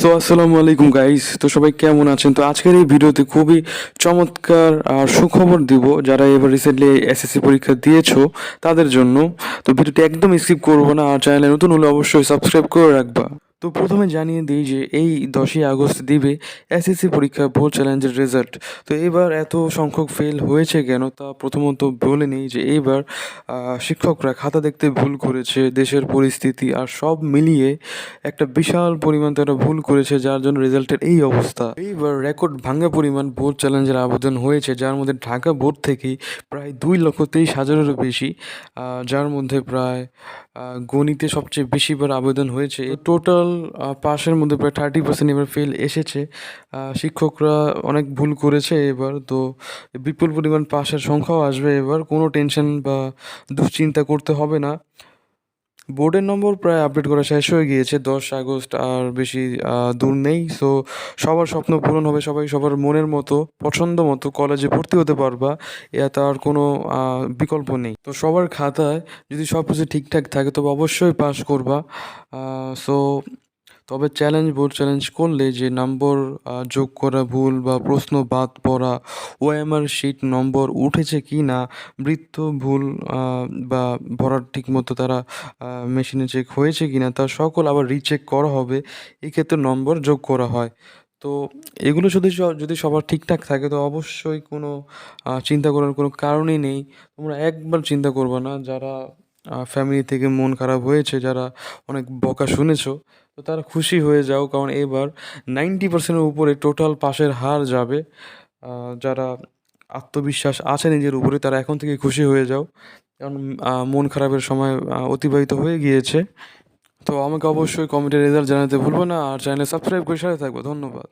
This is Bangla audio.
সো আসসালামু আলাইকুম গাইস তো সবাই কেমন আছেন? তো আজকের এই ভিডিওতে খুবই চমৎকার আর সুখবর দিব যারা এবার রিসেন্টলি এসএসসি পরীক্ষা দিয়েছ তাদের জন্য। তো ভিডিওটি একদম স্কিপ করব না আর চ্যানেলে নতুন হলে অবশ্যই সাবস্ক্রাইব করে রাখবা। তো প্রথমে জানিয়ে দিই যে এই দশই আগস্ট দিবে এসএসসি পরীক্ষা ভোট চ্যালেঞ্জের রেজাল্ট তো এবার এত সংখ্যক ফেল হয়েছে কেন তা প্রথমত বলে নিই যে এইবার শিক্ষকরা খাতা দেখতে ভুল করেছে, দেশের পরিস্থিতি আর সব মিলিয়ে একটা বিশাল পরিমাণ তারা ভুল করেছে, যার জন্য রেজাল্টের এই অবস্থা। এইবার রেকর্ড ভাঙ্গা পরিমাণ ভোট চ্যালেঞ্জের আবেদন হয়েছে, যার মধ্যে ঢাকা বোর্ড থেকেই প্রায় দুই লক্ষ তেইশ হাজারেরও বেশি যার মধ্যে প্রায় গণিতে সবচেয়ে বেশিবার আবেদন হয়েছে। টোটাল পাশের মধ্যে প্রায় থার্টি পার্সেন্ট এবার ফেল এসেছে। শিক্ষকরা অনেক ভুল করেছে এবার, তো বিপুল পরিমাণ পাশের সংখ্যাও আসবে এবার। কোনো টেনশন বা দুশ্চিন্তা করতে হবে না। বোর্ডের নম্বর প্রায় আপডেট করা শেষ হয়ে গিয়েছে, দশ আগস্ট আর বেশি দূর নেই। সো সবার স্বপ্ন পূরণ হবে সবাই সবার মনের মতো, পছন্দ মতো কলেজে ভর্তি হতে পারবা এতে আর কোনো বিকল্প নেই। তো সবার খাতায় যদি সব কিছু ঠিকঠাক থাকে, তবে অবশ্যই পাস করবা। সো তবে চ্যালেঞ্জ বোর্ড চ্যালেঞ্জ করলে যে নম্বর যোগ করা ভুল বা প্রশ্ন বাদ পড়া ওএমআর শিট নম্বর উঠেছে কি না, বৃত্ত ভুল বা ভরার ঠিক মতো তারা মেশিনে চেক হয়েছে কি না তার সকল আবার রিচেক করা হবে, এক্ষেত্রে নম্বর যোগ করা হয়। তো এগুলো যদি যদি সবার ঠিকঠাক থাকে, তো অবশ্যই কোনো চিন্তা করার কোনো কারণই নেই। তোমরা একবার চিন্তা করবে না, যারা ফ্যামিলি থেকে মন খারাপ হয়েছে, যারা অনেক বকা শুনেছো তো তারা খুশি হয়ে যাও, কারণ এবার নাইনটি পার্সেন্টের উপরে টোটাল পাশের হার যাবে। যারা আত্মবিশ্বাস আছে নিজের উপরে, তারা এখন থেকে খুশি হয়ে যাও। কারণ মন খারাপের সময় অতিবাহিত হয়ে গিয়েছে। তো আমাকে অবশ্যই কমেন্টের রেজাল্ট জানাতে ভুলবো না, আর চ্যানেলে সাবস্ক্রাইব করে সাথে থাকব। ধন্যবাদ।